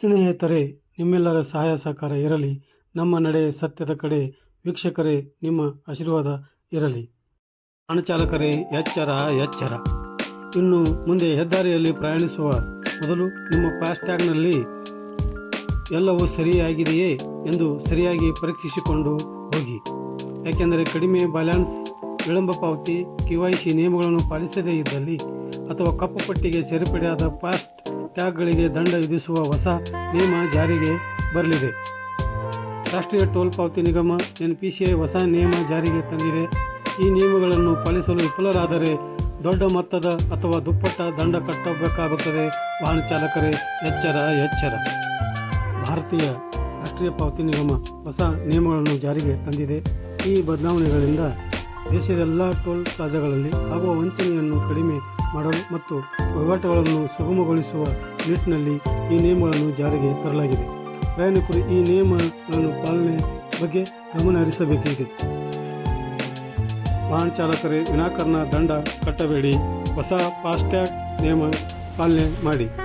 ಸ್ನೇಹಿತರೆ, ನಿಮ್ಮೆಲ್ಲರ ಸಹಾಯ ಸಹಕಾರ ಇರಲಿ. ನಮ್ಮ ನಡೆ ಸತ್ಯದ ಕಡೆ ವೀಕ್ಷಕರೇ, ನಿಮ್ಮ ಆಶೀರ್ವಾದ ಇರಲಿ. ಅಣಚಾಲಕರೇ ಎಚ್ಚರ ಎಚ್ಚರ. ಇನ್ನು ಮುಂದೆ ಹೆದ್ದಾರಿಯಲ್ಲಿ ಪ್ರಯಾಣಿಸುವ ಮೊದಲು ನಿಮ್ಮ ಫಾಸ್ಟ್ಯಾಗ್ನಲ್ಲಿ ಎಲ್ಲವೂ ಸರಿಯಾಗಿದೆಯೇ ಎಂದು ಸರಿಯಾಗಿ ಪರೀಕ್ಷಿಸಿಕೊಂಡು ಹೋಗಿ. ಯಾಕೆಂದರೆ ಕಡಿಮೆ ಬ್ಯಾಲೆನ್ಸ್, ವಿಳಂಬ ಪಾವತಿ ಸಿ ನಿಯಮಗಳನ್ನು ಪಾಲಿಸದೇ ಇದ್ದಲ್ಲಿ ಅಥವಾ ಕಪ್ಪು ಪಟ್ಟಿಗೆ ಸೇರ್ಪಡೆಯಾದ ಫಾಸ್ಟ್ ಟ್ಯಾಗ್ಗಳಿಗೆ ದಂಡ ವಿಧಿಸುವ ಹೊಸ ನಿಯಮ ಜಾರಿಗೆ ಬರಲಿದೆ. ರಾಷ್ಟ್ರೀಯ ಟೋಲ್ ಪಾವತಿ ನಿಗಮ ಎನ್ ಪಿ ಸಿ ಐ ಹೊಸ ನಿಯಮ ಜಾರಿಗೆ ತಂದಿದೆ. ಈ ನಿಯಮಗಳನ್ನು ಪಾಲಿಸಲು ವಿಫಲರಾದರೆ ದೊಡ್ಡ ಮೊತ್ತದ ಅಥವಾ ದುಪ್ಪಟ್ಟ ದಂಡ ಕಟ್ಟಬೇಕಾಗುತ್ತದೆ. ವಾಹನ ಚಾಲಕರೇ, ಎಚ್ಚರ ಎಚ್ಚರ. ಭಾರತೀಯ ರಾಷ್ಟ್ರೀಯ ಪಾವತಿ ನಿಗಮ ಹೊಸ ನಿಯಮಗಳನ್ನು ಜಾರಿಗೆ ತಂದಿದೆ. ಈ ಬದಲಾವಣೆಗಳಿಂದ ದೇಶದ ಎಲ್ಲ ಟೋಲ್ ಪ್ಲಾಜಾಗಳಲ್ಲಿ ಆಗುವ ವಂಚನೆಯನ್ನು ಕಡಿಮೆ ಮಾಡಲು ಮತ್ತು ವಹಿವಾಟುಗಳನ್ನು ಸುಗಮಗೊಳಿಸುವ ನಿಟ್ಟಿನಲ್ಲಿ ಈ ನಿಯಮಗಳನ್ನು ಜಾರಿಗೆ ತರಲಾಗಿದೆ. ಪ್ರಯಾಣಿಕರು ಈ ನಿಯಮಗಳನ್ನು ಪಾಲನೆ ಬಗ್ಗೆ ಗಮನ ಹರಿಸಬೇಕಿದೆ. ವಾಹನ ಚಾಲಕರೇ, ವಿನಾಕಾರಣ ದಂಡ ಕಟ್ಟಬೇಡಿ. ಹೊಸ ಫಾಸ್ಟ್ಯಾಗ್ ನಿಯಮ ಪಾಲನೆ ಮಾಡಿ.